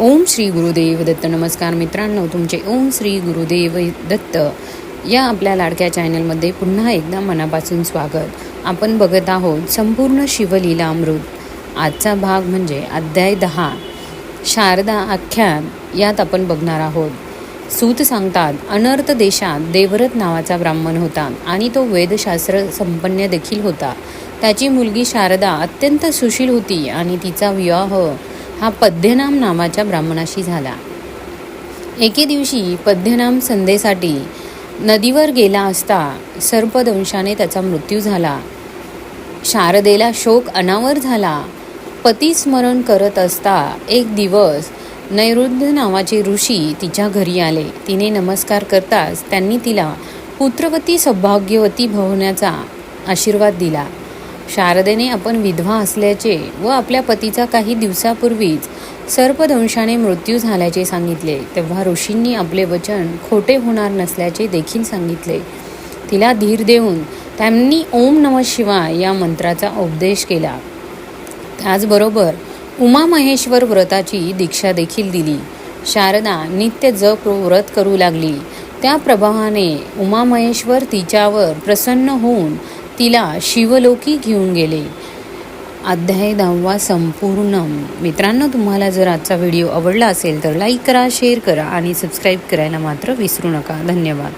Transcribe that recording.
ओम श्री गुरुदेव दत्त. नमस्कार मित्रांनो तुमचे ओम श्री गुरुदेव दत्त या आपल्या लाडक्या चॅनलमध्ये पुन्हा एकदा मनापासून स्वागत. आपण बघत आहोत संपूर्ण शिवलीला अमृत. आजचा भाग म्हणजे अध्याय दहा. शारदा आख्यान यात आपण बघणार आहोत. सूत सांगतात अनर्थ देशात देवरथ नावाचा ब्राह्मण होता आणि तो वेदशास्त्र संपन्न देखील होता. त्याची मुलगी शारदा अत्यंत सुशील होती आणि तिचा विवाह हो। हा पद्यनाम नावाच्या ब्राह्मणाशी झाला. एके दिवशी पद्यनाम संध्येसाठी नदीवर गेला असता सर्पदंशाने त्याचा मृत्यू झाला. शारदेला शोक अनावर झाला. पती स्मरण करत असता एक दिवस नैऋद्य नावाचे ऋषी तिच्या घरी आले. तिने नमस्कार करताच त्यांनी तिला पुत्रवती सौभाग्यवती भवण्याचा आशीर्वाद दिला. शारदेने आपण विधवा असल्याचे व आपल्या पतीचा काही दिवसापूर्वीच सर्पदंशाने मृत्यू झाल्याचे सांगितले तेव्हा ऋषींनी आपले वचन खोटे होणार नसल्याचे देखील सांगितले. तिला धीर देऊन त्यांनी ओम नम शिवाय या मंत्राचा उपदेश केला. त्याचबरोबर उमा महेश्वर व्रताची दीक्षा देखील दिली. शारदा नित्य जप व्रत करू लागली. त्या प्रभावाने उमा महेश्वर तिच्यावर प्रसन्न होऊन तिला शिवलोकी घेऊन गेले. अध्याय दहावा संपूर्ण. मित्रांनो तुम्हाला जर आजचा व्हिडिओ आवडला असेल तर लाईक करा शेअर करा आणि सबस्क्राईब करायला मात्र विसरू नका. धन्यवाद.